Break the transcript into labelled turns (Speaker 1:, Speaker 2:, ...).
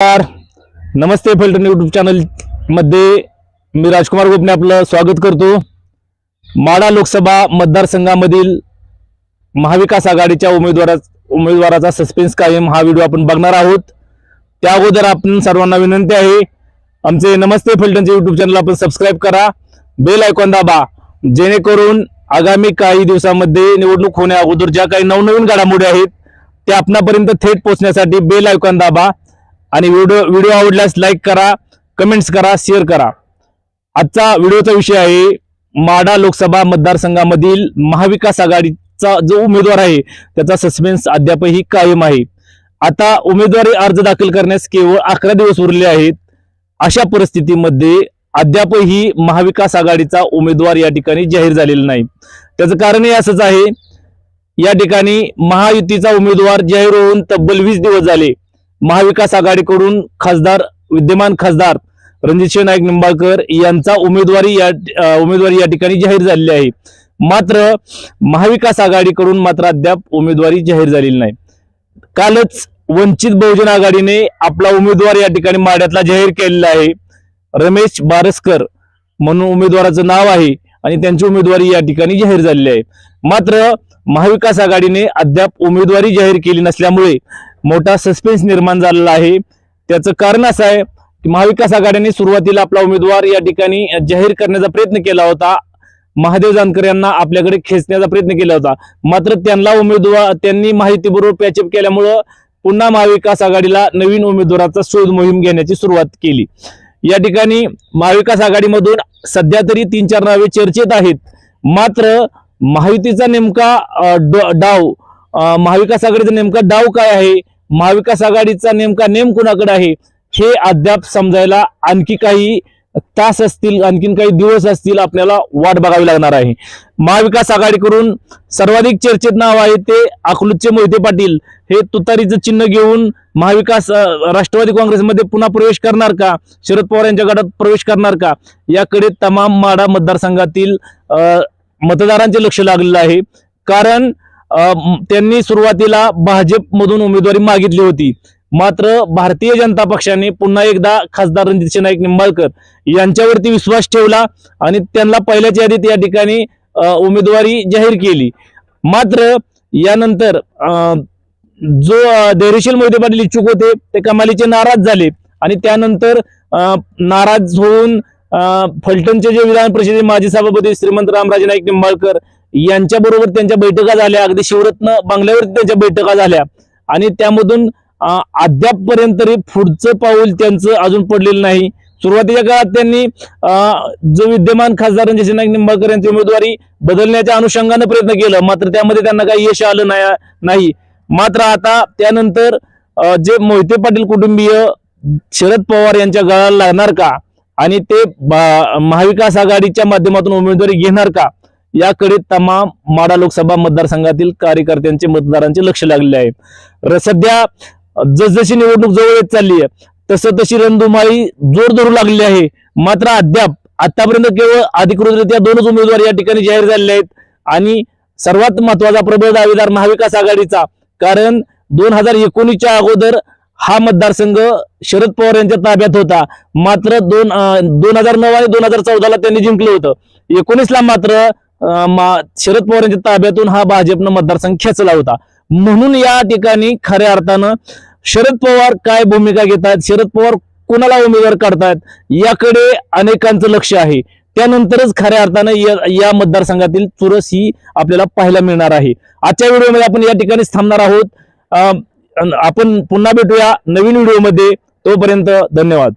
Speaker 1: नमस्कार. नमस्ते फलटण यूट्यूब चॅनलमध्ये मी राजकुमार गोपने आपलं स्वागत करतो. माडा लोकसभा मतदारसंघामधील महाविकास आघाडीच्या उमेदवारा उमेदवाराचा सस्पेन्स कायम हा व्हिडिओ आपण बघणार आहोत. त्या अगोदर आपण सर्वांना विनंती आहे आमचे नमस्ते फलटणचे यूट्यूब चॅनल आपण सबस्क्राईब करा. बेल आयकॉन दाबा जेणेकरून आगामी काही दिवसामध्ये निवडणूक होण्या अगोदर ज्या काही नवनवीन घडामोडी आहेत त्या आपणापर्यंत थेट पोहोचण्यासाठी बेल आयकॉन दाबा. आणि व्हिडिओ व्हिडिओ आवडल्यास लाईक करा कमेंट्स करा शेअर करा. आजचा व्हिडिओचा विषय आहे माडा लोकसभा मतदारसंघामधील महाविकास आघाडीचा जो उमेदवार आहे त्याचा सस्पेन्स अद्यापही कायम आहे. आता उमेदवारी अर्ज दाखल करण्यास केवळ अकरा दिवस उरले आहेत. अशा परिस्थितीमध्ये अद्यापही महाविकास आघाडीचा उमेदवार या ठिकाणी जाहीर झालेला नाही. त्याचं कारणही असंच आहे या ठिकाणी महायुतीचा उमेदवार जाहीर होऊन तब्बल वीस दिवस झाले. महाविकास आघाडीकडून खासदार विद्यमान खासदार रणजितसिंह नाईक निंबाळकर यांचा उमेदवारी या उमेदवारी या ठिकाणी जाहीर झालेली आहे. मात्र महाविकास आघाडीकडून मात्र अद्याप उमेदवारी जाहीर झालेली नाही. कालच वंचित बहुजन आघाडीने आपला उमेदवार या ठिकाणी माड्यातला जाहीर केलेला आहे. रमेश बारसकर म्हणून उमेदवाराचं नाव आहे आणि त्यांची उमेदवारी या ठिकाणी जाहीर झालेली आहे. मात्र महाविकास आघाडीने अद्याप उमेदवारी जाहीर केली नसल्यामुळे मोठा सस्पेन्स निर्माण झालेला आहे. त्याचं कारण असं आहे की महाविकास आघाडीने सुरुवातीला आपला उमेदवार या ठिकाणी जाहीर करण्याचा प्रयत्न केला होता. महादेव जानकर यांना आपल्याकडे खेचण्याचा प्रयत्न केला होता. मात्र त्यांना उमेदवार त्यांनी माहितीबरोबर पॅचअप केल्यामुळं पुन्हा महाविकास आघाडीला नवीन उमेदवाराचा शोध मोहीम घेण्याची सुरुवात केली. या ठिकाणी महाविकास आघाडीमधून सध्या तरी तीन चार नावे चर्चेत आहेत. मात्र महायुतीचा नेमका डाव महाविकास आघाडीचा नेमका डाव काय आहे? महाविकास आघाडीचा नेमका नेम कुणाकडे आहे हे अद्याप समजायला आणखी काही तास असतील आणखीन काही दिवस असतील आपल्याला वाट बघावी लागणार आहे. महाविकास आघाडीकडून सर्वाधिक चर्चेत नाव आहे ते अकलूजचे मोहिते पाटील. हे तुतारीचं चिन्ह घेऊन महाविकास राष्ट्रवादी काँग्रेसमध्ये पुन्हा प्रवेश करणार का? शरद पवार यांच्या गटात प्रवेश करणार का? याकडे तमाम माडा मतदारसंघातील मतदारांचे लक्ष लागलेलं आहे. कारण त्यांनी सुरुवातीला भाजपमधून उमेदवारी मागितली होती. मात्र भारतीय जनता पक्षाने पुन्हा एकदा खासदार रणजितसिंह नाईक निंबाळकर यांच्यावरती विश्वास ठेवला आणि त्यांना पहिल्याच यादीत या ठिकाणी उमेदवारी जाहीर केली. मात्र यानंतर जो धैर्यशील मोहिते पाटील इच्छुक होते ते कमालीचे नाराज झाले आणि त्यानंतर नाराज होऊन फलटणचे जे विधान परिषदेचे माजी सभापती श्रीमंत रामराजे नाईक निंबाळकर यांच्याबरोबर त्यांच्या बैठका झाल्या. अगदी शिवरत्न बंगल्यावरती त्यांच्या बैठका झाल्या. आणि त्यामधून अद्यापपर्यंत तरी पुढचं पाऊल त्यांचं अजून पडलेलं नाही. सुरुवातीच्या काळात त्यांनी जो विद्यमान खासदार रणजित नाईक निंबाळकर यांची उमेदवारी बदलण्याच्या अनुषंगानं प्रयत्न केलं. मात्र त्यामध्ये त्यांना काही यश आलं नाही नाही. मात्र आता त्यानंतर जे मोहिते पाटील कुटुंबीय शरद पवार यांच्या गळाला लागणार का? आणि ते बा- महाविकास आघाडीच्या माध्यमातून उमेदवारी घेणार का? याकडे तमाम माडा लोकसभा मतदारसंघातील कार्यकर्त्यांचे मतदारांचे लक्ष लागले आहे. सध्या जसजशी निवडणूक जवळ येत चालली आहे तसं तशी रणधुमाळी जोर धरू लागली आहे. मात्र अद्याप आतापर्यंत केवळ अधिकृतरित्या दोनच उमेदवार या ठिकाणी जाहीर झालेले आहेत. आणि सर्वात महत्त्वाचा प्रबळ दावेदार महाविकास आघाडीचा कारण दोन हजार एकोणीसच्या अगोदर हा मतदारसंघ शरद पवार यांच्या ताब्यात होता. मात्र दोन दोन हजार नऊ आणि दोन हजार चौदाला त्यांनी जिंकलं होतं. एकोणीसला मात्र शरद पवार यांच्या ताब्यातून हा भाजपनं मतदारसंघ खेचला होता. म्हणून या ठिकाणी खऱ्या अर्थानं शरद पवार काय भूमिका घेतात शरद पवार कोणाला उमेदवार काढतात याकडे अनेकांचं लक्ष आहे. त्यानंतरच खऱ्या अर्थानं या या मतदारसंघातील चुरस ही आपल्याला पाहायला मिळणार आहे. आजच्या व्हिडिओमध्ये आपण या ठिकाणीच थांबणार आहोत. आपण पुन्हा भेटूया नवीन व्हिडिओमध्ये. तोपर्यंत धन्यवाद.